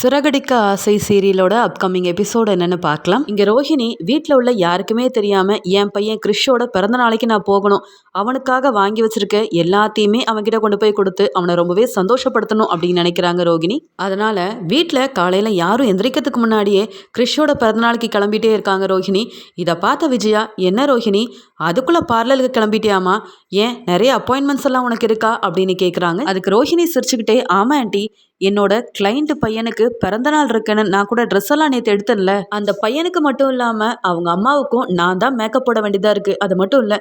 சிறகடிக்க ஆசை சீரியலோட upcoming episode என்னன்னு பார்க்கலாம். இங்கே ரோஹிணி வீட்டில் உள்ள யாருக்குமே தெரியாமல் என் பையன் கிறிஷோட பிறந்த நாளைக்கு நான் போகணும். அவனுக்காக வாங்கி வச்சிருக்க எல்லாத்தையுமே அவன்கிட்ட கொண்டு போய் கொடுத்து அவனை ரொம்பவே சந்தோஷப்படுத்தணும் அப்படின்னு நினைக்கிறாங்க ரோகிணி அதனால வீட்டில் காலையில் யாரும் எந்திரிக்கிறதுக்கு முன்னாடியே கிறிஷோட பிறந்தநாளைக்கு கிளம்பிட்டே இருக்காங்க ரோஹிணி. இதை பார்த்த விஜயா என்ன ரோஹிணி அதுக்குள்ளே பார்லருக்கு கிளம்பிட்டியாமா ஏன் நிறைய அப்பாயின்மெண்ட்ஸ் எல்லாம் உனக்கு இருக்கா? அப்படின்னு கேட்குறாங்க அதுக்கு ரோஹிணி சிரிச்சுக்கிட்டே ஆமா ஆண்டி என்னோட கிளைண்ட் பையனுக்கு பிறந்தநாள் இருக்குன்னு நான் கூட ட்ரெஸ் எல்லாம் நேற்று எடுத்தேன்ல. அந்த பையனுக்கு மட்டும் இல்லாமல் அவங்க அம்மாவுக்கும் நான் தான் மேக்கப் போட வேண்டியதாக இருக்குது அது மட்டும் இல்லை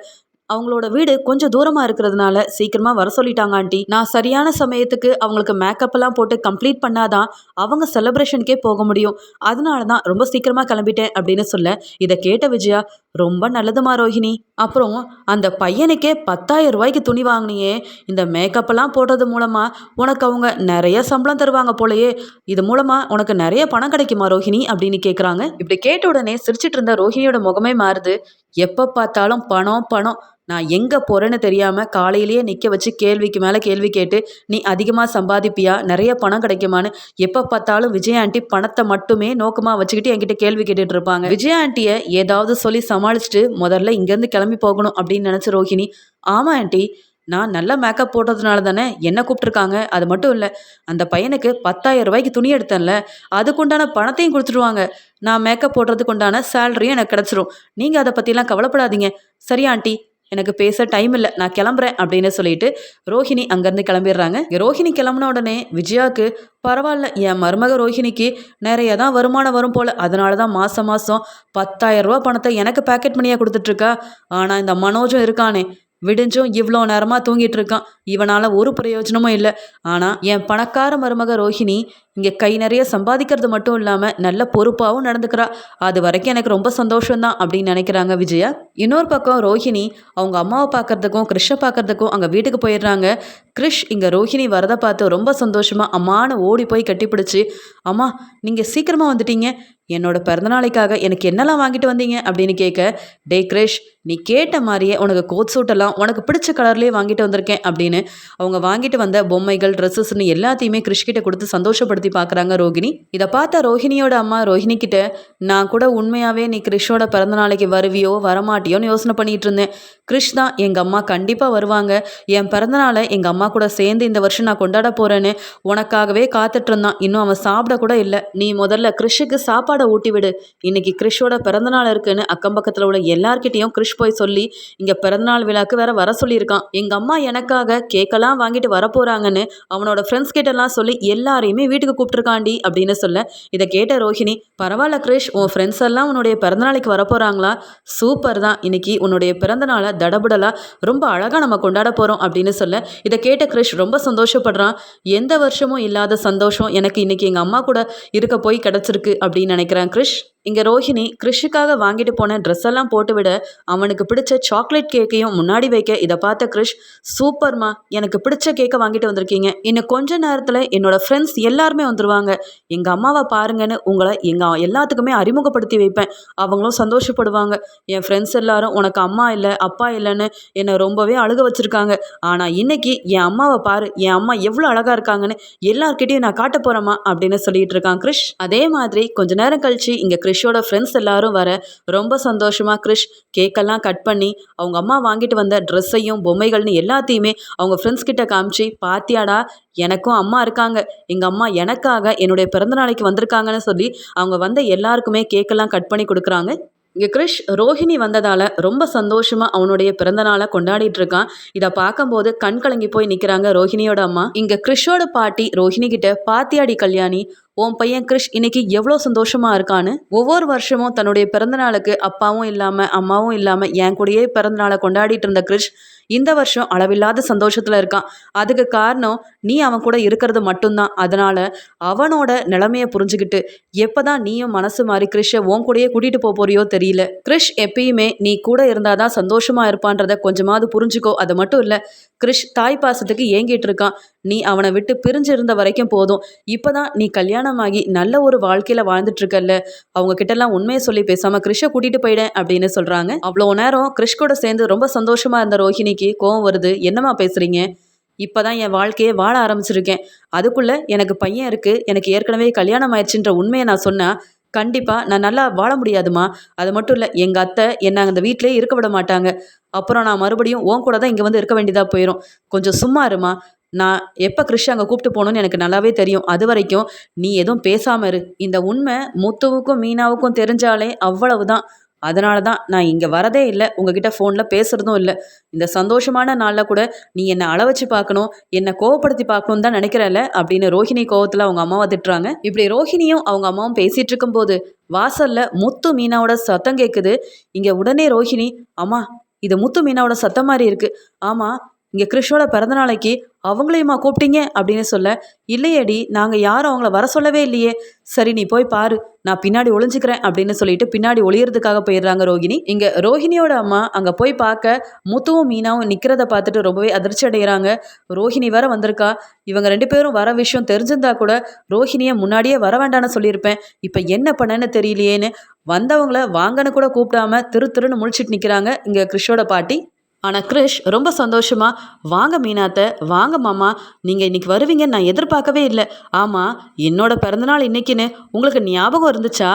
அவங்களோட வீடு கொஞ்சம் தூரமாக இருக்கிறதுனால சீக்கிரமாக வர சொல்லிட்டாங்க ஆண்டி. நான் சரியான சமயத்துக்கு அவங்களுக்கு மேக்கப் எல்லாம் போட்டு கம்ப்ளீட் பண்ணாதான் அவங்க செலிப்ரேஷனுக்கே போக முடியும். அதனால தான் ரொம்ப சீக்கிரமாக கிளம்பிட்டேன் அப்படின்னு சொல்ல இதை கேட்ட விஜயா ரொம்ப நல்லதுமா ரோஹிணி. அப்புறம் அந்த பையனுக்கே பத்தாயிரம் ரூபாய்க்கு துணி வாங்கினியே. இந்த மேக்கப்பெல்லாம் போடுறது மூலமாக உனக்கு அவங்க நிறைய சம்பளம் தருவாங்க போலயே. இது மூலமாக உனக்கு நிறைய பணம் கிடைக்குமா ரோஹிணி? அப்படின்னு கேட்குறாங்க இப்படி கேட்ட உடனே சிரிச்சிட்டு இருந்த ரோஹிணியோட முகமே மாறுது. எப்போ பார்த்தாலும் பணம் பணம். நான் எங்கே போகிறேன்னு தெரியாமல் காலையிலேயே நிற்க வச்சு கேள்விக்கு மேலே கேள்வி கேட்டு நீ அதிகமாக சம்பாதிப்பியா? நிறைய பணம் கிடைக்குமான்னு? எப்போ பார்த்தாலும் விஜய் ஆண்டி பணத்தை மட்டுமே நோக்கமாக வச்சுக்கிட்டு என்கிட்ட கேள்வி கேட்டுட்டு இருப்பாங்க. விஜய் ஆண்டியை ஏதாவது சொல்லி சமாளிச்சுட்டு முதல்ல இங்கேருந்து கிளம்பி போகணும் அப்படின்னு நினச்ச ரோஹிணி ஆமாம் ஆண்டி நான் நல்ல மேக்கப் போட்டதுனால தானே என்ன கூப்பிட்ருக்காங்க அது மட்டும் இல்லை அந்த பையனுக்கு பத்தாயிரம் ரூபாய்க்கு துணி எடுத்தேன்ல அதுக்குண்டான பணத்தையும் கொடுத்துருவாங்க. நான் மேக்கப் போடுறதுக்கு உண்டான சேலரியும் எனக்கு கிடச்சிரும். நீங்கள் அதை பற்றிலாம் கவலைப்படாதீங்க. சரி ஆண்டி எனக்கு பேச டைம் இல்லை நான் கிளம்புறேன் அப்படின்னு சொல்லிட்டு ரோஹிணி அங்கேருந்து கிளம்பிடுறாங்க. ரோஹிணி கிளம்புன உடனே விஜயாவுக்கு பரவாயில்ல என் மருமக ரோஹிணிக்கு நிறைய தான் வருமானம் வரும் போல் அதனால தான் மாதம் மாதம் பத்தாயிரம் ரூபா பணத்தை எனக்கு பேக்கெட் மணியாக கொடுத்துட்ருக்கா ஆனால் இந்த மனோஜும் இருக்கானே விடிஞ்சும் இவ்வளோ நேரமாக தூங்கிட்டு இருக்கான். இவனால் ஒரு பிரயோஜனமும் இல்லை. ஆனால் என் பணக்கார மருமக ரோஹிணி இங்கே கை நிறைய சம்பாதிக்கிறது மட்டும் இல்லாமல் நல்ல பொறுப்பாகவும் நடந்துக்கிறா. அது வரைக்கும் எனக்கு ரொம்ப சந்தோஷம்தான் அப்படின்னு நினைக்கிறாங்க விஜயா. இன்னொரு பக்கம் ரோஹிணி அவங்க அம்மாவை பார்க்கறதுக்கும் கிருஷ்ணை பார்க்கறதுக்கும் அங்கே வீட்டுக்கு போயிடுறாங்க. கிருஷ் இங்கே ரோஹிணி வரதை பார்த்து ரொம்ப சந்தோஷமாக அம்மானு ஓடி போய் கட்டிப்பிடிச்சு அம்மா நீங்கள் சீக்கிரமாக வந்துட்டீங்க. என்னோட பிறந்தநாளைக்காக எனக்கு என்னெல்லாம் வாங்கிட்டு வந்தீங்க? அப்படின்னு கேட்க டே கிரேஷ் நீ கேட்ட மாதிரியே உனக்கு கோட் சூட்டெல்லாம் உனக்கு பிடிச்ச கலர்லேயே வாங்கிட்டு வந்திருக்கேன் அப்படின்னு அவங்க வாங்கிட்டு வந்த பொம்மைகள் ட்ரெஸ்ஸஸ்னு எல்லாத்தையுமே கிறிஷ்கிட்ட கொடுத்து சந்தோஷப்படுத்தி பார்க்குறாங்க ரோகிணி. இதை பார்த்தா ரோஹிணியோட அம்மா ரோஹிணி கிட்ட நான் கூட உண்மையாகவே நீ கிறிஷோட பிறந்த நாளைக்கு வருவியோ வரமாட்டியோன்னு யோசனை பண்ணிட்டு இருந்தேன். கிறிஷ் தான் எங்கள் அம்மா கண்டிப்பாக வருவாங்க. என் பிறந்தநாளை எங்கள் அம்மா கூட சேர்ந்து இந்த வருஷம் நான் கொண்டாட போகிறேன்னு உனக்காகவே காத்துட்டு இருந்தான். இன்னும் அவன் சாப்பிட கூட இல்லை. நீ முதல்ல கிறிஷுக்கு சாப்பாடை ஊட்டி விடு. இன்னைக்கு கிறிஷோட பிறந்தநாள் இருக்குன்னு அக்கம் பக்கத்தில் உள்ள எல்லார்கிட்டையும் கிறிஷ் போய் சொல்லி இங்கே பிறந்தநாள் விழாக்கு வேற வர சொல்லியிருக்கான். எங்கள் அம்மா எனக்காக கேக்கெல்லாம் வாங்கிட்டு வரப்போகிறாங்கன்னு அவனோட ஃப்ரெண்ட்ஸ் கிட்டலாம் சொல்லி எல்லாரையுமே வீட்டுக்கு கூப்பிட்டுருக்காண்டி அப்படின்னு சொல்ல இதை கேட்ட ரோஹிணி பரவாயில்ல கிரிஷ் உன் ஃப்ரெண்ட்ஸ் எல்லாம் உன்னுடைய பிறந்தநாளைக்கு வர போகிறாங்களா சூப்பர் தான். இன்னைக்கு உன்னுடைய பிறந்தநாளை தடபுடலாக ரொம்ப அழகாக நம்ம கொண்டாட போகிறோம் அப்படின்னு சொல்ல இதை கேட்ட கிரிஷ் ரொம்ப சந்தோஷப்படுறான். எந்த வருஷமும் இல்லாத சந்தோஷம் எனக்கு இன்னைக்கு எங்கள் அம்மா கூட இருக்க போய் கிடச்சிருக்கு அப்படின்னு நினைக்கிறேன் கிரிஷ். இங்கே ரோஹிணி கிறிஷுக்காக வாங்கிட்டு போன ட்ரெஸ் எல்லாம் போட்டு விட. அவனுக்கு பிடிச்ச சாக்லேட் கேக்கையும் முன்னாடி வைக்க. இதை பார்த்த கிறிஷ் சூப்பர்மா எனக்கு பிடிச்ச கேக்கை வாங்கிட்டு வந்திருக்கீங்க. இன்னும் கொஞ்ச நேரத்தில் என்னோட ஃப்ரெண்ட்ஸ் எல்லாருமே வந்துடுவாங்க எங்கள் அம்மாவை பாருங்கன்னு உங்களை எங்கள் எல்லாத்துக்குமே அறிமுகப்படுத்தி வைப்பேன். அவங்களும் சந்தோஷப்படுவாங்க. என் ஃப்ரெண்ட்ஸ் எல்லாரும் உனக்கு அம்மா இல்லை அப்பா இல்லைன்னு என்னை ரொம்பவே அழுக வச்சுருக்காங்க. ஆனால் இன்னைக்கு என் அம்மாவை பாரு என் அம்மா எவ்வளோ அழகாக இருக்காங்கன்னு எல்லார்கிட்டையும் நான் காட்ட போகிறேம்மா அப்படின்னு சொல்லிட்டு இருக்கான் கிறிஷ் அதே மாதிரி கொஞ்ச நேரம் கழிச்சு இங்கே கிறிஷோட ஃப்ரெண்ட்ஸ் எல்லாரும் வர ரொம்ப சந்தோஷமாக கிறிஷ் கேக்கெல்லாம் கட் பண்ணி அவங்க அம்மா வாங்கிட்டு வந்த ட்ரெஸ்ஸையும் பொம்மைகள்னு எல்லாத்தையுமே அவங்க ஃப்ரெண்ட்ஸ் கிட்ட காமிச்சு பாத்தியாடா எனக்கும் அம்மா இருக்காங்க. எங்கள் அம்மா எனக்காக என்னுடைய பிறந்த நாளைக்கு வந்திருக்காங்கன்னு சொல்லி அவங்க வந்த எல்லாருக்குமே கேக்கெல்லாம் கட் பண்ணி கொடுக்குறாங்க. இங்கே கிறிஷ் ரோஹிணி வந்ததால் ரொம்ப சந்தோஷமாக அவனுடைய பிறந்தநாளை கொண்டாடிட்டு இருக்கான். இதை பார்க்கும்போது கண் கலங்கி போய் நிற்கிறாங்க ரோஹிணியோட அம்மா. இங்கே கிறிஷோட பாட்டி ரோஹிணி கிட்ட பாத்தியாடி கல்யாணி உன் பையன் கிறிஷ் இன்னைக்கு எவ்வளோ சந்தோஷமா இருக்கான்னு ஒவ்வொரு வருஷமும் தன்னுடைய பிறந்தநாளுக்கு அப்பாவும் இல்லாமல் அம்மாவும் இல்லாமல் என் கூடயே பிறந்தநாளை கொண்டாடிட்டு இருந்த கிறிஷ் இந்த வருஷம் அளவில்லாத சந்தோஷத்தில் இருக்கான். அதுக்கு காரணம் நீ அவன் கூட இருக்கிறது மட்டும்தான். அதனால் அவனோட நிலைமையை புரிஞ்சுக்கிட்டு எப்போ தான் நீயும் மனசு மாறி கிறிஷை உன் கூடயே கூட்டிகிட்டு போக போறியோ தெரியல. கிறிஷ் எப்பயுமே நீ கூட இருந்தால் தான் சந்தோஷமாக இருப்பான்றத கொஞ்சமாவது புரிஞ்சுக்கோ. அது மட்டும் இல்லை கிறிஷ் தாய் பாசத்துக்கு ஏங்கிட்டு இருக்கான். நீ அவனை விட்டு பிரிஞ்சு இருந்த வரைக்கும் போதும். இப்போதான் நீ கல்யாணமாகி நல்ல ஒரு வாழ்க்கையில் வாழ்ந்துட்டு இருக்கல்ல அவங்க கிட்டலாம் உண்மையை சொல்லி பேசாமல் கிறிஷை கூட்டிகிட்டு போயிடேன் அப்படின்னு சொல்கிறாங்க அவ்வளோ நேரம் கிறிஷ் கூட சேர்ந்து ரொம்ப சந்தோஷமாக இருந்த ரோஹிணிக்கு கோவம் வருது. என்னம்மா பேசுகிறீங்க இப்போ தான் என் வாழ்க்கையை வாழ ஆரம்பிச்சிருக்கேன். அதுக்குள்ளே எனக்கு பையன் இருக்குது எனக்கு ஏற்கனவே கல்யாணம் ஆயிடுச்சுன்ற உண்மையை நான் சொன்னால் கண்டிப்பாக நான் நல்லா வாழ முடியாதுமா அது மட்டும் இல்லை எங்கள் அத்தை என்னை அந்த வீட்டிலே இருக்க விட மாட்டாங்க. அப்புறம் நான் மறுபடியும் உன் கூட தான் இங்கே வந்து இருக்க வேண்டியதாக போயிடும் கொஞ்சம் சும்மா இருமா. நான் எப்போ கிறிஷ் அங்கே கூப்பிட்டு போகணுன்னு எனக்கு நல்லாவே தெரியும். அது வரைக்கும் நீ எதுவும் பேசாமல் இரு. இந்த உண்மை முத்துவுக்கும் மீனாவுக்கும் தெரிஞ்சாலே அவ்வளவுதான். அதனால தான் நான் இங்கே வரதே இல்லை உங்ககிட்ட ஃபோனில் பேசுகிறதும் இல்லை. இந்த சந்தோஷமான நாளில் கூட நீ என்னை அளவச்சு பார்க்கணும் என்னை கோவப்படுத்தி பார்க்கணுன்னு தான் நினைக்கிறல அப்படின்னு ரோஹிணி கோவத்தில் அவங்க அம்மாவை திட்டுறாங்க. இப்படி ரோஹிணியும் அவங்க அம்மாவும் பேசிகிட்டு இருக்கும்போது வாசலில் முத்து மீனாவோட சத்தம் கேட்குது இங்கே உடனே ரோஹிணி அம்மா இது முத்து மீனாவோட சத்தம் மாதிரி இருக்குது ஆமாம் இங்கே கிருஷ்ணோட பிறந்த நாளைக்கு அவங்களையுமா கூப்பிட்டீங்க? அப்படின்னு சொல்ல இல்லையேடி நாங்கள் யாரும் அவங்கள வர சொல்லவே இல்லையே. சரி நீ போய் பாரு. நான் பின்னாடி ஒளிஞ்சுக்கிறேன் அப்படின்னு சொல்லிட்டு பின்னாடி ஒளியறதுக்காக போயிடுறாங்க ரோகிணி. இங்கே ரோஹிணியோட அம்மா அங்கே போய் பார்க்க முத்துவும் மீனாவும் நிற்கிறத பார்த்துட்டு ரொம்பவே அதிர்ச்சி அடைகிறாங்க ரோஹிணி வேற வந்திருக்கா. இவங்க ரெண்டு பேரும் வர விஷயம் தெரிஞ்சிருந்தா கூட ரோஹிணியை முன்னாடியே வர வேண்டான்னு சொல்லியிருப்பேன். இப்போ என்ன பண்ணேன்னு தெரியலையேன்னு வந்தவங்கள வாங்கன்னு கூட கூப்பிடாம திரு திருன்னு முழிச்சிட்டு நிற்கிறாங்க இங்கே கிறிஷோட பாட்டி. ஆனால் கிரிஷ் ரொம்ப சந்தோஷமா வாங்க மீனாத்த வாங்க மாமா நீங்கள் இன்னைக்கு வருவீங்கன்னு நான் எதிர்பார்க்கவே இல்லை. ஆமாம் என்னோட பிறந்தநாள் இன்னைக்குன்னு உங்களுக்கு ஞாபகம் இருந்துச்சா?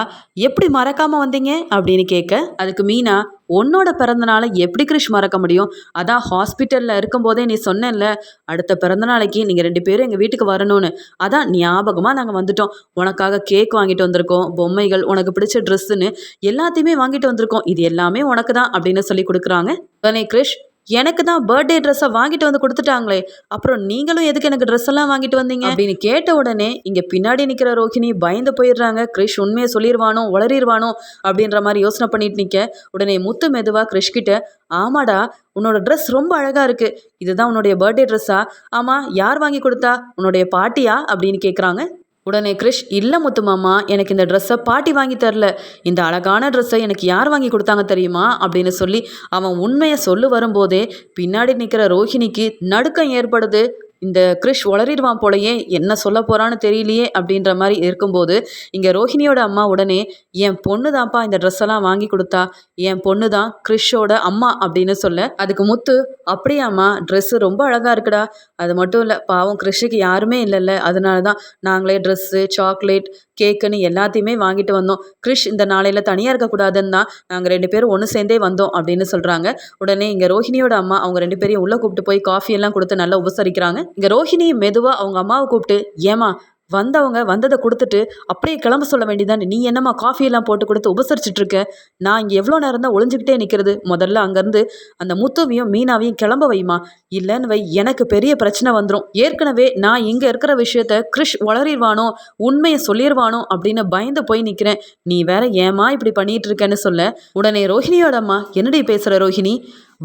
எப்படி மறக்காமல் வந்தீங்க? அப்படின்னு கேட்க அதுக்கு மீனா உன்னோட பிறந்தநாளை எப்படி கிரிஷ் மறக்க முடியும்? அதான் ஹாஸ்பிட்டலில் இருக்கும்போதே நீ சொன்னேன்ல அடுத்த பிறந்த நாளைக்கு நீங்கள் ரெண்டு பேரும் எங்கள் வீட்டுக்கு வரணும்னு. அதான் ஞாபகமாக நாங்கள் வந்துட்டோம். உனக்காக கேக் வாங்கிட்டு வந்திருக்கோம் பொம்மைகள் உனக்கு பிடிச்ச ட்ரெஸ்ஸுன்னு எல்லாத்தையுமே வாங்கிட்டு வந்திருக்கோம். இது எல்லாமே உனக்கு தான் அப்படின்னு சொல்லி கொடுக்குறாங்க. உடனே கிரிஷ் எனக்கு தான் பர்த்டே ட்ரெஸ்ஸை வாங்கிட்டு வந்து கொடுத்துட்டாங்களே. அப்புறம் நீங்களும் எதுக்கு எனக்கு ட்ரெஸ் எல்லாம் வாங்கிட்டு வந்தீங்க? அப்படின்னு கேட்ட உடனே இங்கே பின்னாடி நிற்கிற ரோஹிணி பயந்து போயிடுறாங்க. கிரிஷ் உண்மையை சொல்லிடுவானோ உளறிடுவானோ அப்படின்ற மாதிரி யோசனை பண்ணிட்டு நிற்க உடனே முத்து மெதுவாக கிரிஷ் கிட்ட ஆமாடா உன்னோட ட்ரெஸ் ரொம்ப அழகாக இருக்கு. இதுதான் உன்னுடைய பர்த்டே ட்ரெஸ்ஸா ஆமாம் யார் வாங்கி கொடுத்தா? உன்னுடைய பாட்டியா? அப்படின்னு கேட்குறாங்க உடனே கிரிஷ் இல்லை முத்து மாமா எனக்கு இந்த ட்ரெஸ்ஸை பாட்டி வாங்கி தரல. இந்த அழகான ட்ரெஸ்ஸை எனக்கு யார் வாங்கி கொடுத்தாங்க தெரியுமா? அப்படின்னு சொல்லி அவன் உண்மையை சொல்லு வரும்போதே பின்னாடி நிற்கிற ரோஹிணிக்கு நடுக்கம் ஏற்படுது. இந்த கிறிஷ் உளறிடுவான் போலயே என்ன சொல்ல போறான்னு தெரியலையே அப்படின்ற மாதிரி இருக்கும்போது இங்கே ரோஹிணியோட அம்மா உடனே என் பொண்ணு தான்ப்பா இந்த ட்ரெஸ் எல்லாம் வாங்கி கொடுத்தா என் பொண்ணு தான் கிறிஷோட அம்மா அப்படின்னு சொல்ல அதுக்கு முத்து அப்படியாம்மா ட்ரெஸ்ஸு ரொம்ப அழகாக இருக்குடா. அது மட்டும் இல்லை பாவம் கிறிஷுக்கு யாருமே இல்லைல்ல. அதனால தான் நாங்களே ட்ரெஸ்ஸு சாக்லேட் கேக்குன்னு எல்லாத்தையுமே வாங்கிட்டு வந்தோம். கிறிஷ் இந்த நாளையில் தனியாக இருக்கக்கூடாதுன்னு தான் நாங்கள் ரெண்டு பேரும் ஒன்று சேர்ந்தே வந்தோம் அப்படின்னு சொல்கிறாங்க உடனே இங்கே ரோஹிணியோட அம்மா அவங்க ரெண்டு பேரையும் உள்ளே கூப்பிட்டு போய் காஃபி எல்லாம் கொடுத்து நல்லா உபசரிக்கிறாங்க. இங்கே ரோஹிணி மெதுவாக அவங்க அம்மாவை கூப்பிட்டு ஏமா வந்தவங்க வந்ததை கொடுத்துட்டு அப்படியே கிளம்ப சொல்ல வேண்டியதானே நீ என்னம்மா காஃபியெல்லாம் போட்டு கொடுத்து உபசரிச்சுட்டு இருக்க? நான் இங்கே எவ்வளோ நேரம் தான் ஒளிஞ்சுக்கிட்டே நிற்கிறது முதல்ல அங்கேருந்து அந்த முத்துவையும் மீனாவையும் கிளம்ப வைமா. இல்லைன்னு வை எனக்கு பெரிய பிரச்சனை வந்துடும் ஏற்கனவே நான் இங்கே இருக்கிற விஷயத்த கிறிஷ் வளரிடுவானோ உண்மையை சொல்லிடுவானோ அப்படின்னு பயந்து போய் நிற்கிறேன் நீ வேற ஏமா இப்படி பண்ணிட்டு இருக்கேன்னு சொல்ல? உடனே ரோஹிணியோட அம்மா என்னடி பேசுகிற ரோஹிணி?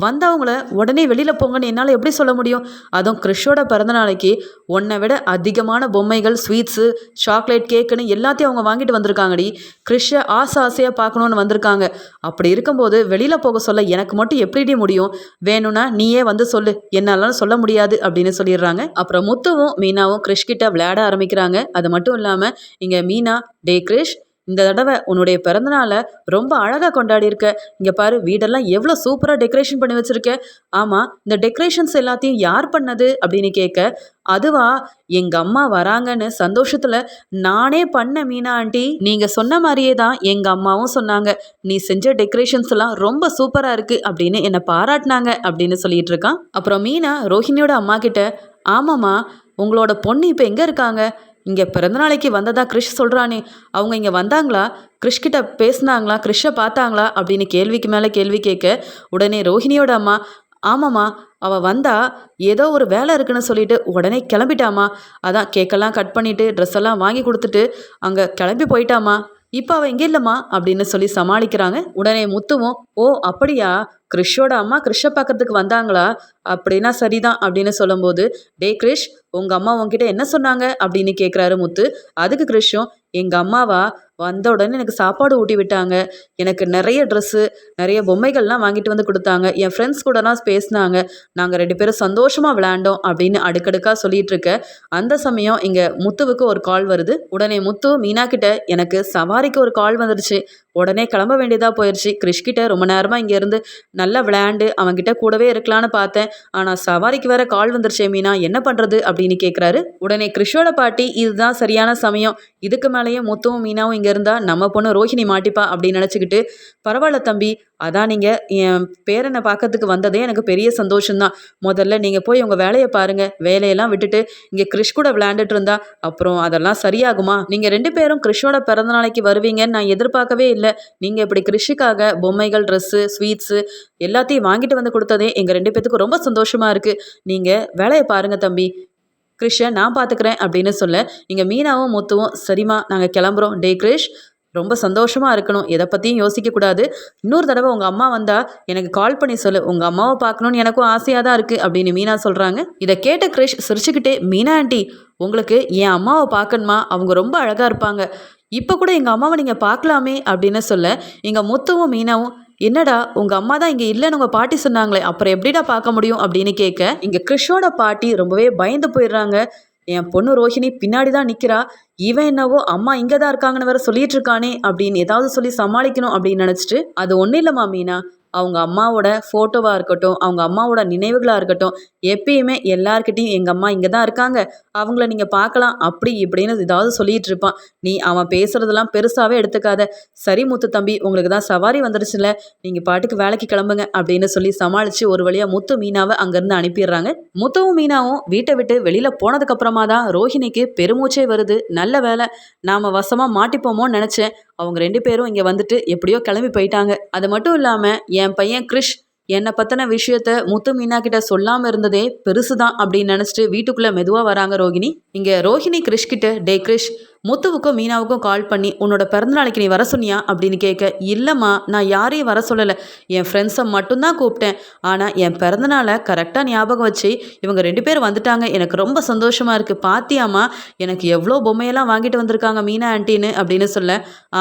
வந்தவங்கள உடனே வெளியில் போங்கன்னு என்னால் எப்படி சொல்ல முடியும்? அதுவும் கிறிஷோட பிறந்த நாளைக்கு உன்னை விட அதிகமான பொம்மைகள் ஸ்வீட்ஸு சாக்லேட் கேக்குன்னு எல்லாத்தையும் அவங்க வாங்கிட்டு வந்திருக்காங்கடி. கிறிஷை ஆசை ஆசையாக பார்க்கணுன்னு வந்திருக்காங்க. அப்படி இருக்கும்போது வெளியில் போக சொல்ல எனக்கு மட்டும் எப்படிடி முடியும்? வேணும்னா நீயே வந்து சொல்லு. என்னாலும் சொல்ல முடியாது அப்படின்னு சொல்லிடுறாங்க. அப்புறம் முத்துவும் மீனாவும் கிறிஷ்கிட்ட விளையாட ஆரம்பிக்கிறாங்க. அது மட்டும் இல்லாமல் இங்கே மீனா டே கிரிஷ் இந்த தடவை உன்னுடைய பிறந்தநாளை ரொம்ப அழகாக கொண்டாடியிருக்க. இங்கே பாரு வீடெல்லாம் எவ்வளோ சூப்பராக டெக்கரேஷன் பண்ணி வச்சுருக்க. ஆமாம் இந்த டெக்கரேஷன்ஸ் எல்லாத்தையும் யார் பண்ணது அப்படின்னு கேட்க அதுவா எங்கள் அம்மா வராங்கன்னு சந்தோஷத்தில் நானே பண்ண மீனா ஆண்டி நீங்கள் சொன்ன மாதிரியே தான் எங்கள் அம்மாவும் சொன்னாங்க. நீ செஞ்ச டெக்கரேஷன்ஸ் எல்லாம் ரொம்ப சூப்பராக இருக்குது அப்படின்னு என்னை பாராட்டினாங்க அப்படின்னு சொல்லிட்டு இருக்கான். அப்புறம் மீனா ரோஹிணியோட அம்மா கிட்ட ஆமாம்மா உங்களோட பொண்ணு இப்போ எங்கே இருக்காங்க? இங்கே பிறந்தநாளைக்கு வந்ததா கிறிஷ் சொல்கிறானே அவங்க இங்கே வந்தாங்களா? கிறிஷ்கிட்ட பேசுனாங்களா? கிறிஷை பார்த்தாங்களா? அப்படின்னு கேள்விக்கு மேலே கேள்வி கேட்க உடனே ரோஹிணியோட அம்மா ஆமாம்மா அவள் வந்தா ஏதோ ஒரு வேலை இருக்குன்னு சொல்லிட்டு உடனே கிளம்பிட்டாமா அதான் கேக்கெல்லாம் கட் பண்ணிவிட்டு ட்ரெஸ் எல்லாம் வாங்கி கொடுத்துட்டு அங்கே கிளம்பி போயிட்டாமா இப்போ அவள் எங்கே இல்லைம்மா. அப்படின்னு சொல்லி சமாளிக்கிறாங்க. உடனே முத்துவும் ஓ அப்படியா? கிறிஷோட அம்மா கிறிஷை பார்க்கறதுக்கு வந்தாங்களா? அப்படின்னா சரிதான் அப்படின்னு சொல்லும்போது டே கிறிஷ் உங்கள் அம்மா உங்ககிட்ட என்ன சொன்னாங்க? அப்படின்னு கேட்குறாரு முத்து. அதுக்கு கிறிஷும் எங்கள் அம்மாவா? வந்த உடனே எனக்கு சாப்பாடு ஊட்டி விட்டாங்க. எனக்கு நிறைய ட்ரெஸ்ஸு நிறைய பொம்மைகள்லாம் வாங்கிட்டு வந்து கொடுத்தாங்க. என் ஃப்ரெண்ட்ஸ் கூடலாம் பேசினாங்க. நாங்கள் ரெண்டு பேரும் சந்தோஷமாக விளையாண்டோம் அப்படின்னு அடுக்கடுக்காக சொல்லிட்டு இருக்க அந்த சமயம் இங்கே முத்துவுக்கு ஒரு கால் வருது. உடனே முத்து மீனா கிட்ட எனக்கு சவாரிக்கு ஒரு கால் வந்துடுச்சு உடனே கிளம்ப வேண்டியதாக போயிடுச்சு கிறிஷ்கிட்ட ரொம்ப நேரமாக இங்கேருந்து நல்லா விளையாண்டு அவன்கிட்ட கூடவே இருக்கலான்னு பார்த்தேன். ஆனால் சவாரிக்கு வேற கால் வந்துருச்சே மீனா என்ன பண்ணுறது அப்படின்னு கேட்குறாரு உடனே கிறிஷோட பாட்டி இதுதான் சரியான சமயம். இதுக்கு மேலேயே முத்துவும் மீனாவும் இங்கே இருந்தால் நம்ம பொண்ணு ரோஹிணி மாட்டிப்பா அப்படின்னு நினச்சிக்கிட்டு பரவாயில்ல தம்பி அதான் நீங்கள் என் பேரனை பார்க்கறதுக்கு வந்ததே எனக்கு பெரிய சந்தோஷம்தான். முதல்ல நீங்கள் போய் உங்கள் வேலையை பாருங்கள் வேலையெல்லாம் விட்டுட்டு இங்கே கிறிஷ் கூட விளையாண்டுட்டு இருந்தா அப்புறம் அதெல்லாம் சரியாகுமா? நீங்கள் ரெண்டு பேரும் கிறிஷோட பிறந்த நாளைக்கு வருவீங்கன்னு நான் எதிர்பார்க்கவே இல்லை. நீங்கள் இப்படி கிறிஷுக்காக பொம்மைகள் ட்ரெஸ்ஸு ஸ்வீட்ஸு எல்லாத்தையும் வாங்கிட்டு வந்து கொடுத்ததே எங்கள் ரெண்டு பேத்துக்கும் ரொம்ப சந்தோஷமாக இருக்குது நீங்கள் வேலையை பாருங்கள் தம்பி. கிறிஷை நான் பார்த்துக்கிறேன் அப்படின்னு சொல்ல இங்கே மீனாவும் முத்துவும் சரிம்மா நாங்கள் கிளம்புறோம். டே கிரிஷ் ரொம்ப சந்தோஷமாக இருக்கணும். எதை பற்றியும் யோசிக்கக்கூடாது இன்னொரு தடவை உங்கள் அம்மா வந்தால் எனக்கு கால் பண்ணி சொல்லு. உங்கள் அம்மாவை பார்க்கணுன்னு எனக்கும் ஆசையாக தான் இருக்குது அப்படின்னு மீனா சொல்கிறாங்க இதை கேட்ட கிரிஷ் சிரிச்சுக்கிட்டே மீனா ஆண்டி உங்களுக்கு என் அம்மாவை பார்க்கணுமா? அவங்க ரொம்ப அழகாக இருப்பாங்க. இப்போ கூட எங்கள் அம்மாவை நீங்கள் பார்க்கலாமே அப்படின்னு சொல்ல எங்கள் முத்துவும் மீனாவும் என்னடா உங்கள் அம்மா தான் இங்கே இல்லைன்னு உங்கள் பாட்டி சொன்னாங்களே அப்புறம் எப்படிடா பார்க்க முடியும்? அப்படின்னு கேட்க இங்கே கிறிஷோட பாட்டி ரொம்பவே பயந்து போயிடுறாங்க. என் பொண்ணு ரோஹிணி பின்னாடி தான் நிற்கிறா இவன் என்னவோ அம்மா இங்கே தான் இருக்காங்கன்னு வேற சொல்லிட்டு இருக்கானே அப்படின்னு ஏதாவது சொல்லி சமாளிக்கணும் அப்படின்னு நினச்சிட்டு அது ஒன்றும் இல்லைம்மா மீனா அவங்க அம்மாவோட ஃபோட்டோவாக இருக்கட்டும் அவங்க அம்மாவோட நினைவுகளாக இருக்கட்டும் எப்பயுமே எல்லார்கிட்டையும் எங்கள் அம்மா இங்கே தான் இருக்காங்க. அவங்கள நீங்கள் பார்க்கலாம் அப்படி இப்படின்னு ஏதாவது சொல்லிட்டு இருப்பான் நீ அவன் பேசுகிறதெல்லாம் பெருசாகவே எடுத்துக்காத. சரி முத்து தம்பி உங்களுக்கு தான் சவாரி வந்துடுச்சுல நீங்கள் பாட்டுக்கு வேலைக்கு கிளம்புங்க அப்படின்னு சொல்லி சமாளித்து ஒரு வழியாக முத்து மீனாவை அங்கேருந்து அனுப்பிடுறாங்க. முத்துவும் மீனாவும் வீட்டை விட்டு வெளியில் போனதுக்கப்புறமா தான் ரோஹிணிக்கு பெருமூச்சே வருது. நல்ல வேலை. நாம் வசமாக மாட்டிப்போமோன்னு நினச்சேன். அவங்க ரெண்டு பேரும் இங்கே வந்துட்டு எப்படியோ கிளம்பி போயிட்டாங்க. அது மட்டும் இல்லாமல் என் பையன் கிறிஷ் என்னை பற்றின விஷயத்த முத்து மீனா கிட்ட சொல்லாமல் இருந்ததே பெருசு தான் அப்படின்னு நினச்சிட்டு வீட்டுக்குள்ளே மெதுவாக வராங்க ரோகிணி. இங்கே ரோஹிணி கிறிஷ் கிட்ட டே கிறிஷ் முத்துவுக்கும் மீனாவுக்கும் கால் பண்ணி உன்னோட பிறந்தநாளைக்கு நீ வர சொன்னியா? அப்படின்னு கேட்க இல்லைம்மா நான் யாரையும் வர சொல்லலை. என் ஃப்ரெண்ட்ஸை மட்டும்தான் கூப்பிட்டேன். ஆனால் என் பிறந்தநாளை கரெக்டாக ஞாபகம் வச்சு இவங்க ரெண்டு பேர் வந்துட்டாங்க. எனக்கு ரொம்ப சந்தோஷமாக இருக்குது பாத்தியாமா எனக்கு எவ்வளோ பொம்மையெல்லாம் வாங்கிட்டு வந்திருக்காங்க மீனா ஆன்ட்டின்னு அப்படின்னு சொல்ல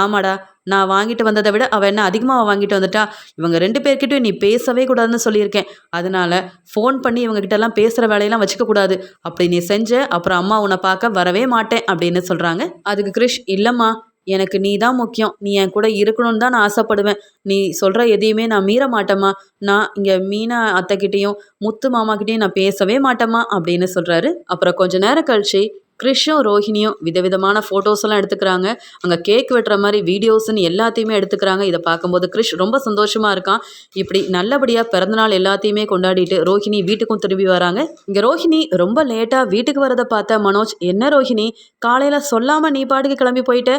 ஆமாடா நான் வாங்கிட்டு வந்ததை விட அவள் என்ன அதிகமாக வாங்கிட்டு வந்துட்டா? இவங்க ரெண்டு பேர்கிட்டையும் நீ பேசவே கூடாதுன்னு சொல்லியிருக்கேன். அதனால ஃபோன் பண்ணி இவங்ககிட்டலாம் பேசுகிற வேலையெல்லாம் வச்சுக்கக்கூடாது அப்படி நீ செஞ்ச அப்புறம் அம்மா உன்னை பார்க்க வரவே மாட்டேன் அப்படின்னு சொல்கிறாங்க அதுக்கு கிரிஷ் இல்லைம்மா எனக்கு நீ தான் முக்கியம். நீ என் கூட இருக்கணும்னு தான் நான் ஆசைப்படுவேன். நீ சொல்கிற எதையுமே நான் மீற மாட்டேம்மா. நான் இங்கே மீனா அத்தைக்கிட்டேயும் முத்து மாமாக்கிட்டேயும் நான் பேசவே மாட்டேம்மா அப்படின்னு சொல்கிறாரு அப்புறம் கொஞ்ச நேரம் கழிச்சு கிறிஷும் ரோஹிணியும் விதவிதமான ஃபோட்டோஸ் எல்லாம் எடுத்துக்கிறாங்க. அங்கே கேக் வெட்டுற மாதிரி வீடியோஸ்ன்னு எல்லாத்தையுமே எடுத்துக்கிறாங்க. இதை பார்க்கும்போது கிறிஷ் ரொம்ப சந்தோஷமாக இருக்கான். இப்படி நல்லபடியாக பிறந்தநாள் எல்லாத்தையுமே கொண்டாடிட்டு ரோஹிணி வீட்டுக்கும் திரும்பி வராங்க. இங்கே ரோஹிணி ரொம்ப லேட்டாக வீட்டுக்கு வரதை பார்த்த மனோஜ் என்ன ரோஹிணி? காலையில் சொல்லாமல் நீ பாட்டுக்கு கிளம்பி போயிட்ட?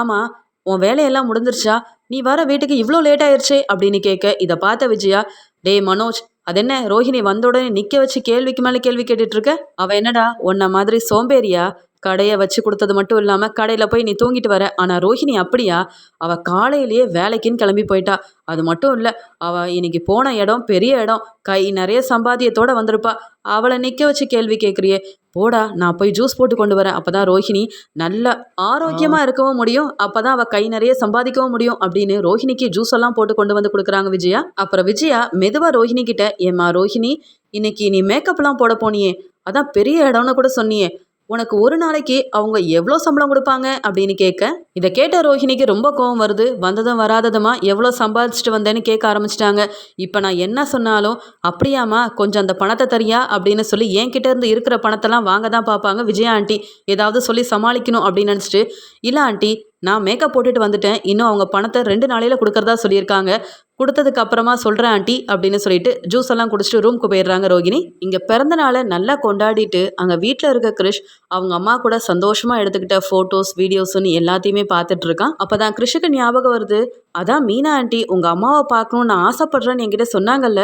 ஆமாம் உன் வேலையெல்லாம் முடிஞ்சிருச்சா? நீ வர வீட்டுக்கு இவ்வளோ லேட் ஆயிடுச்சே அப்படின்னு கேட்க இதை பார்த்த விஜயா டே மனோஜ் அது என்ன ரோஹிணி வந்த உடனே நிற்க வச்சு கேள்விக்கு மேலே கேள்வி கேட்டுட்டு இருக்க? அவள் என்னடா உன்ன மாதிரி சோம்பேறியா? கடையை வச்சு கொடுத்தது மட்டும் இல்லாமல் கடையில் போய் நீ தூங்கிட்டு வர. ஆனால் ரோஹிணி அப்படியா? அவள் காலையிலேயே வேலைக்குன்னு கிளம்பி போயிட்டா. அது மட்டும் இல்லை அவள் இன்னைக்கு போன இடம் பெரிய இடம். கை நிறைய சம்பாத்தியத்தோடு வந்திருப்பா. அவளை நிற்க வச்சு கேள்வி கேட்குறியே போடா நான் போய் ஜூஸ் போட்டு கொண்டு வரேன். அப்போ தான் ரோஹிணி நல்ல ஆரோக்கியமாக இருக்கவும் முடியும். அப்போ தான் அவள் கை நிறைய சம்பாதிக்கவும் முடியும் அப்படின்னு ரோஹிணிக்கு ஜூஸ் எல்லாம் போட்டு கொண்டு வந்து கொடுக்குறாங்க விஜயா. அப்புறம் விஜயா மெதுவாக ரோஹிணி கிட்ட ஏம்மா ரோஹிணி இன்னைக்கு நீ மேக்கப்லாம் போட போனியே. அதான் பெரிய இடம்னு கூட சொன்னியே. உனக்கு ஒரு நாளைக்கு அவங்க எவ்வளோ சம்பளம் கொடுப்பாங்க அப்படின்னு கேட்க இதை கேட்ட ரோஹிணிக்கு ரொம்ப கோவம் வருது. வந்ததும் வராததுமா எவ்வளோ சம்பாதிச்சுட்டு வந்தேன்னு கேட்க ஆரம்பிச்சிட்டாங்க. இப்போ நான் என்ன சொன்னாலும் அப்படியாம்மா கொஞ்சம் அந்த பணத்தை தரியா? அப்படின்னு சொல்லி என்கிட்ட இருந்து இருக்கிற பணத்தெல்லாம் வாங்க தான் பார்ப்பாங்க விஜயா ஆண்டி. ஏதாவது சொல்லி சமாளிக்கணும் அப்படின்னு நினச்சிட்டு இல்லை ஆண்டி நான் மேக்கப் போட்டுட்டு வந்துட்டேன். இன்னும் அவங்க பணத்தை ரெண்டு நாளையில் கொடுக்கறதா சொல்லியிருக்காங்க. கொடுத்ததுக்கு அப்புறமா சொல்கிறேன் ஆண்டி அப்படின்னு சொல்லிட்டு ஜூஸ் எல்லாம் குடிச்சிட்டு ரூமுக்கு போயிடுறாங்க ரோகிணி. இங்கே பிறந்த நாளை நல்லா கொண்டாடிட்டு அங்கே வீட்டில் இருக்க கிருஷ் அவங்க அம்மா கூட சந்தோஷமாக எடுத்துக்கிட்ட ஃபோட்டோஸ் வீடியோஸ்னு எல்லாத்தையுமே பார்த்துட்டு இருக்கான். அப்போ தான் கிருஷுக்கு ஞாபகம் வருது அதான் மீனா ஆண்டி உங்கள் அம்மாவை பார்க்கணுன்னு நான் ஆசைப்படுறேன்னு என்கிட்ட சொன்னாங்கல்ல.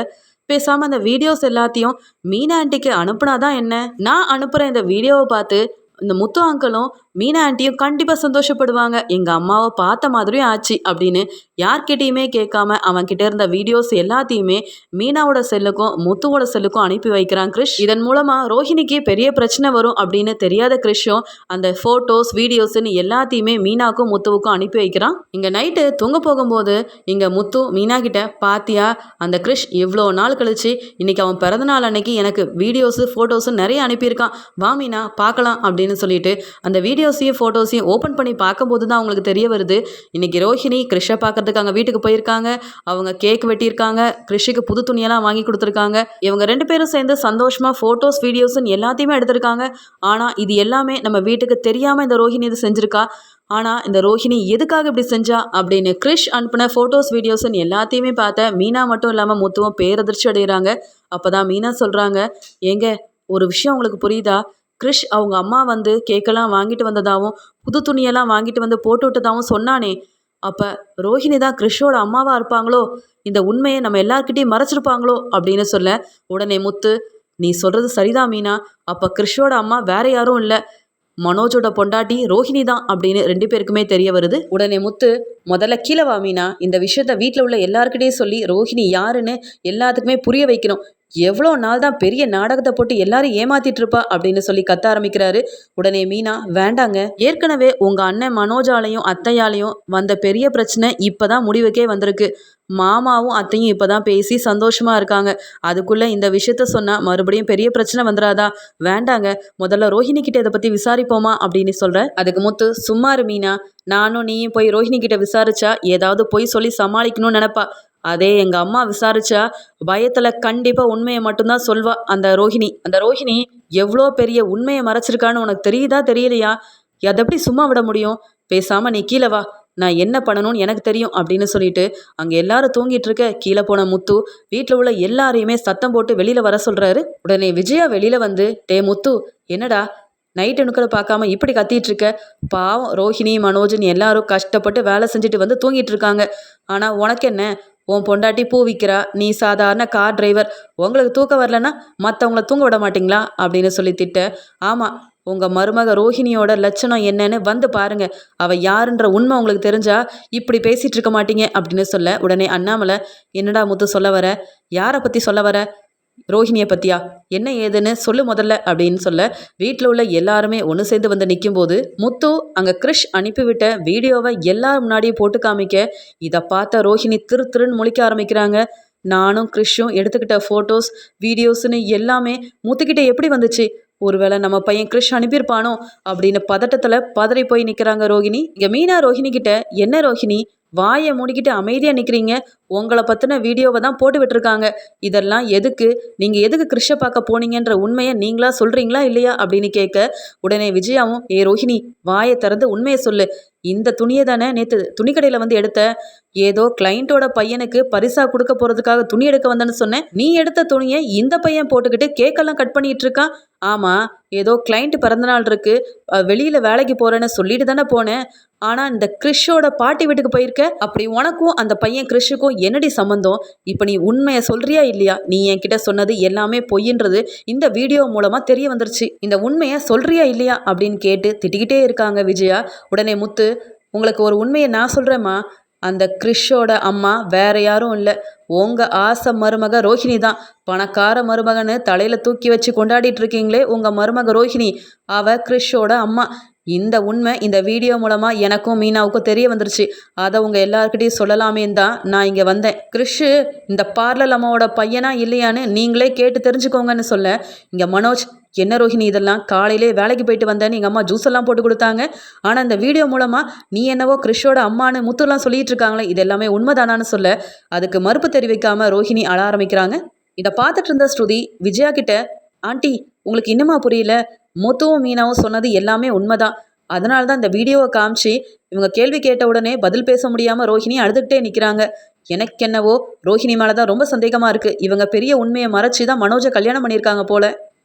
பேசாமல் அந்த வீடியோஸ் எல்லாத்தையும் மீனா ஆண்டிக்கு அனுப்புனாதான் என்ன? நான் அனுப்புகிற இந்த வீடியோவை பார்த்து இந்த முத்து அங்கிளும் மீனா ஆண்டியும் கண்டிப்பாக சந்தோஷப்படுவாங்க. எங்கள் அம்மாவை பார்த்த மாதிரியும் ஆச்சு அப்படின்னு யார்கிட்டையுமே கேட்காம அவன்கிட்ட இருந்த வீடியோஸ் எல்லாத்தையுமே மீனாவோட செல்லுக்கும் முத்துவோட செல்லுக்கும் அனுப்பி வைக்கிறான் கிறிஷ் இதன் மூலமாக ரோஹிணிக்கு பெரிய பிரச்சனை வரும் அப்படின்னு தெரியாத கிறிஷும் அந்த ஃபோட்டோஸ் வீடியோஸ்ன்னு எல்லாத்தையுமே மீனாக்கும் முத்துவுக்கும் அனுப்பி வைக்கிறான். இங்கே நைட்டு தூங்க போகும்போது இங்கே முத்து மீனா கிட்ட பாத்தியா அந்த கிறிஷ் இவ்வளோ நாள் கழிச்சு இன்னைக்கு அவன் பிறந்தநாள் அன்னைக்கு எனக்கு வீடியோஸு ஃபோட்டோஸு நிறைய அனுப்பியிருக்கான். வா மீனா பார்க்கலாம் அப்படின்னு சொல்லிட்டு அந்த வீடியோ வீடியோஸையும் ஃபோட்டோஸையும் ஓப்பன் பண்ணி பார்க்கும்போது தான் அவங்களுக்கு தெரிய வருது. இன்னைக்கு ரோஹிணி கிருஷை பார்க்கறதுக்கு அங்கே வீட்டுக்கு போயிருக்காங்க. அவங்க கேக் வெட்டியிருக்காங்க. கிருஷிக்கு புது துணியெல்லாம் வாங்கி கொடுத்துருக்காங்க. இவங்க ரெண்டு பேரும் சேர்ந்து சந்தோஷமாக ஃபோட்டோஸ் வீடியோஸ்ன்னு எல்லாத்தையுமே எடுத்திருக்காங்க. ஆனால் இது எல்லாமே நம்ம வீட்டுக்கு தெரியாமல் இந்த ரோஹிணி இது செஞ்சுருக்கா? ஆனால் இந்த ரோஹிணி எதுக்காக இப்படி செஞ்சா? அப்படின்னு கிரிஷ் அனுப்பின ஃபோட்டோஸ் வீடியோஸ்ன்னு எல்லாத்தையுமே பார்த்த மீனா மட்டும் இல்லாமல் மொத்தமும் பேரதிர்ச்சி அடைகிறாங்க அப்போ தான் மீனா சொல்கிறாங்க ஏங்க ஒரு விஷயம் உங்களுக்கு புரியுதா? கிரிஷ் அவங்க அம்மா வந்து கேக்கெல்லாம் வாங்கிட்டு வந்ததாகவும் புது துணியெல்லாம் வாங்கிட்டு வந்து போட்டு விட்டதாகவும் சொன்னானே. அப்போ ரோஹிணி தான் கிறிஷோட அம்மாவாக இருப்பாங்களோ? இந்த உண்மையை நம்ம எல்லாருக்கிட்டையும் மறைச்சிருப்பாங்களோ? அப்படின்னு சொல்ல உடனே முத்து நீ சொல்கிறது சரிதான் மீனா. அப்போ கிறிஷோட அம்மா வேற யாரும் இல்லை. மனோஜோட பொண்டாட்டி ரோஹிணி தான் அப்படின்னு ரெண்டு பேருக்குமே தெரிய வருது. உடனே முத்து முதல்ல கீழே வா மீனா. இந்த விஷயத்த வீட்டில் உள்ள எல்லாருக்கிட்டையும் சொல்லி ரோஹிணி யாருன்னு எல்லாத்துக்குமே புரிய வைக்கணும். எவ்வளோ நாள் தான் பெரிய நாடகத்தை போட்டு எல்லாரும் ஏமாத்திட்டு இருப்பா அப்படின்னு சொல்லி கத்த ஆரம்பிக்கிறாரு. உடனே மீனா வேண்டாங்க. ஏற்கனவே உங்கள் அண்ணன் மனோஜாலையும் அத்தையாலையும் வந்த பெரிய பிரச்சனை இப்போ தான் முடிவுக்கே வந்திருக்கு. மாமாவும் அத்தையும் இப்போ தான் பேசி சந்தோஷமாக இருக்காங்க. அதுக்குள்ளே இந்த விஷயத்த சொன்னால் மறுபடியும் பெரிய பிரச்சனை வந்துடாதா வேண்டாங்க. முதல்ல ரோஹிணி கிட்ட இதை பற்றி விசாரிப்போமா? அப்படின்னு சொல்கிறேன் அதுக்கு முத்து சும்மாரு மீனா. நானும் நீயும் போய் ரோஹிணி கிட்ட விசாரிச்சா ஏதாவது பொய் சொல்லி சமாளிக்கணும்னு நினப்பா. அதே எங்கள் அம்மா விசாரிச்சா பயத்தில் கண்டிப்பாக உண்மையை மட்டும்தான் சொல்வா அந்த ரோஹிணி. அந்த ரோஹிணி எவ்வளோ பெரிய உண்மையை மறைச்சிருக்கான்னு உனக்கு தெரியுதா தெரியலையா? அதை எப்படி சும்மா விட முடியும்? பேசாமல் நீ கீழே வா. நான் என்ன பண்ணணும்னு எனக்கு தெரியும் அப்படின்னு சொல்லிட்டு அங்கே எல்லாரும் தூங்கிட்டு இருக்க கீழே போன முத்து வீட்டில் உள்ள எல்லாரையுமே சத்தம் போட்டு வெளியில் வர சொல்கிறாரு உடனே விஜயா வெளியில் வந்து டே முத்து என்னடா? நைட்டு நுக்கரை பார்க்காம இப்படி கத்திட்டு இருக்க? பாவம் ரோஹிணி மனோஜன் எல்லாரும் கஷ்டப்பட்டு வேலை செஞ்சுட்டு வந்து தூங்கிட்டு இருக்காங்க. ஆனால் உனக்கு என்ன? உன் பொண்டாட்டி பூ விற்கிறா நீ சாதாரண கார் டிரைவர் உங்களுக்கு தூக்கம் வரலன்னா மற்றவங்கள தூங்க விட மாட்டிங்களா? அப்படின்னு சொல்லி திட்ட. ஆமாம் உங்கள் மருமக ரோஹிணியோட லட்சணம் என்னன்னு வந்து பாருங்க. அவள் யாருன்ற உண்மை உங்களுக்கு தெரிஞ்சா இப்படி பேசிகிட்டு இருக்க மாட்டீங்க அப்படின்னு சொல்ல உடனே அண்ணாமலை என்னடா முத்து சொல்ல வர? யாரை பற்றி சொல்ல வர? ரோஹிணியை பற்றியா என்ன ஏதுன்னு சொல்லு முதல்ல அப்படின்னு சொல்ல வீட்டில் உள்ள எல்லாருமே ஒன்று சேர்ந்து வந்து நிற்கும்போது முத்து அங்கே கிறிஷ் அனுப்பிவிட்ட வீடியோவை எல்லாரும் முன்னாடியும் போட்டு காமிக்க இதை பார்த்த ரோஹிணி திரு திருன்னு முழிக்க ஆரம்பிக்கிறாங்க. நானும் கிறிஷும் எடுத்துக்கிட்ட ஃபோட்டோஸ் வீடியோஸ்னு எல்லாமே முத்துக்கிட்ட எப்படி வந்துச்சு? ஒருவேளை நம்ம பையன் கிருஷ் அனுப்பியிருப்பானோ அப்படின்னு பதட்டத்தில் பதறி போய் நிற்கிறாங்க ரோஹிணி. இங்கே மீனா ரோஹிணி கிட்ட என்ன ரோஹிணி வாயை மூடிக்கிட்டு அமைதியாக நிற்கிறீங்க உங்களை பற்றின வீடியோவை தான் போட்டு விட்டுருக்காங்க. இதெல்லாம் எதுக்கு? நீங்கள் எதுக்கு கிருஷ்ண பார்க்க போனீங்கன்ற உண்மையை நீங்களா சொல்கிறீங்களா இல்லையா? அப்படின்னு கேட்க உடனே விஜயாவும் ஏ ரோஹிணி வாயை திறந்து உண்மையை சொல்லு. இந்த துணியை தானே நேற்று துணிக்கடையில் வந்து எடுத்த? ஏதோ கிளைண்ட்டோட பையனுக்கு பரிசா கொடுக்க போகிறதுக்காக துணி எடுக்க வந்தேன்னு சொன்னேன். நீ எடுத்த துணியை இந்த பையன் போட்டுக்கிட்டு கேக்கெல்லாம் கட் பண்ணிட்டு இருக்கான். ஆமாம் ஏதோ கிளைண்ட் பிறந்தநாள் இருக்கு. வெளியில் வேலைக்கு போகிறேன்னு சொல்லிட்டு தானே போனேன். ஆனால் இந்த கிறிஷோட பாட்டி வீட்டுக்கு போயிருக்க? அப்படி உனக்கும் அந்த பையன் கிறிஷுக்கும் என்னடி சம்மந்தம் இப்போ நீ உண்மையை சொல்கிறியா இல்லையா? நீ என்கிட்ட சொன்னது எல்லாமே பொய்ன்றது இந்த வீடியோ மூலமாக தெரிய வந்துருச்சு. இந்த உண்மையை சொல்கிறியா இல்லையா? அப்படின்னு கேட்டு திட்டிக்கிட்டே இருக்காங்க விஜயா. உடனே முத்து உங்களுக்கு ஒரு உண்மையை நான் சொல்கிறேம்மா அந்த கிறிஷோட அம்மா வேற யாரும் இல்லை. உங்கள் ஆசை மருமக ரோஹிணி தான். பணக்கார மருமகன்னு தலையில் தூக்கி வச்சு கொண்டாடிட்டு இருக்கீங்களே உங்கள் மருமக ரோஹிணி. அவ கிறிஷோட அம்மா. இந்த உண்மை இந்த வீடியோ மூலமாக எனக்கும் மீனாவுக்கும் தெரிய வந்துருச்சு. அதை உங்கள் எல்லாருக்கிட்டையும் சொல்லலாமேன்னு தான் நான் இங்கே வந்தேன். கிறிஷு இந்த பார்லர் அம்மாவோட பையனா இல்லையான்னு நீங்களே கேட்டு தெரிஞ்சுக்கோங்கன்னு சொல்ல இங்கே மனோஜ் என்ன ரோஹிணி இதெல்லாம் காலையிலே வேலைக்கு போயிட்டு வந்தேன்னு எங்கள் அம்மா ஜூஸ் எல்லாம் போட்டு கொடுத்தாங்க. ஆனால் இந்த வீடியோ மூலமாக நீ என்னவோ கிறிஷோட அம்மானு முத்துலாம் சொல்லிட்டு இருக்காங்களே இது எல்லாமே உண்மைதானான்னு சொல்ல அதுக்கு மறுப்பு தெரிவிக்காமல் ரோஹிணி அழ ஆரம்பிக்கிறாங்க. இதை பார்த்துட்டு இருந்த ஸ்ருதி விஜயா கிட்ட ஆண்டி உங்களுக்கு இன்னுமா புரியல? முத்துவும் மீனாவும் சொன்னது எல்லாமே உண்மைதான். அதனால தான் இந்த வீடியோவை காமிச்சு இவங்க கேள்வி கேட்ட உடனே பதில் பேச முடியாமல் ரோஹிணி அழுதுகிட்டே நிற்கிறாங்க எனக்கு என்னவோ ரோஹிணி மேலே தான் ரொம்ப சந்தேகமாக இருக்குது இவங்க பெரிய உண்மையை மறைச்சி தான் மனோஜை கல்யாணம் பண்ணியிருக்காங்க போல.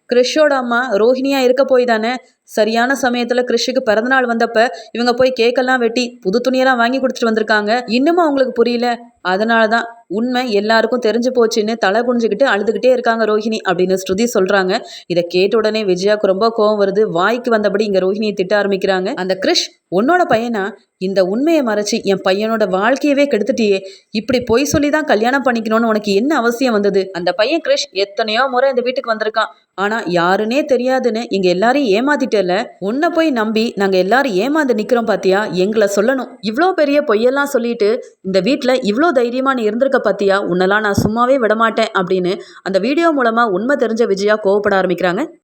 கிறிஷோட அம்மா ரோஹிணியாக இருக்க போய் தானே சரியான சமயத்தில் கிறிஷுக்கு பிறந்தநாள் வந்தப்ப இவங்க போய் கேக்கெல்லாம் வெட்டி புது துணியெல்லாம் வாங்கி கொடுத்துட்டு வந்திருக்காங்க. இன்னும் அவங்களுக்கு புரியல. அதனாலதான் உண்மை எல்லாருக்கும் தெரிஞ்சு போச்சுன்னு தலை குனிஞ்சுக்கிட்டு அழுதுகிட்டே இருக்காங்க ரோஹிணி அப்படின்னு ஸ்ருதி சொல்கிறாங்க இதை கேட்ட உடனே விஜயாவுக்கு ரொம்ப கோவம் வருது. வாய்க்கு வந்தபடி இங்கே ரோஹிணியை திட்ட ஆரம்பிக்கிறாங்க. அந்த கிறிஷ் உன்னோட பையனா? இந்த உண்மையை மறைச்சி என் பையனோட வாழ்க்கையவே கெடுத்துட்டியே. இப்படி பொய் சொல்லி தான் கல்யாணம் பண்ணிக்கணும்னு உனக்கு என்ன அவசியம் வந்தது? அந்த பையன் கிறிஷ் எத்தனையோ முறை இந்த வீட்டுக்கு வந்திருக்கான். ஆனால் யாருன்னே தெரியாதுன்னு இங்கே எல்லாரையும் ஏமாத்திட்டல உன்னை போய் நம்பி நாங்கள் எல்லாரும் ஏமாந்து நிற்கிறோம் பாத்தியா? எங்களை சொல்லணும். இவ்வளோ பெரிய பொய்யெல்லாம் சொல்லிட்டு இந்த வீட்டில் இவ்வளோ தைரியமாக நீ இருந்திருக்க பார்த்தியா உன்னெல்லாம் நான் சும்மாவே விடமாட்டேன் அப்படின்னு அந்த வீடியோ மூலமாக உண்மை தெரிஞ்ச விஜயா கோவப்பட ஆரம்பிக்கிறாங்க.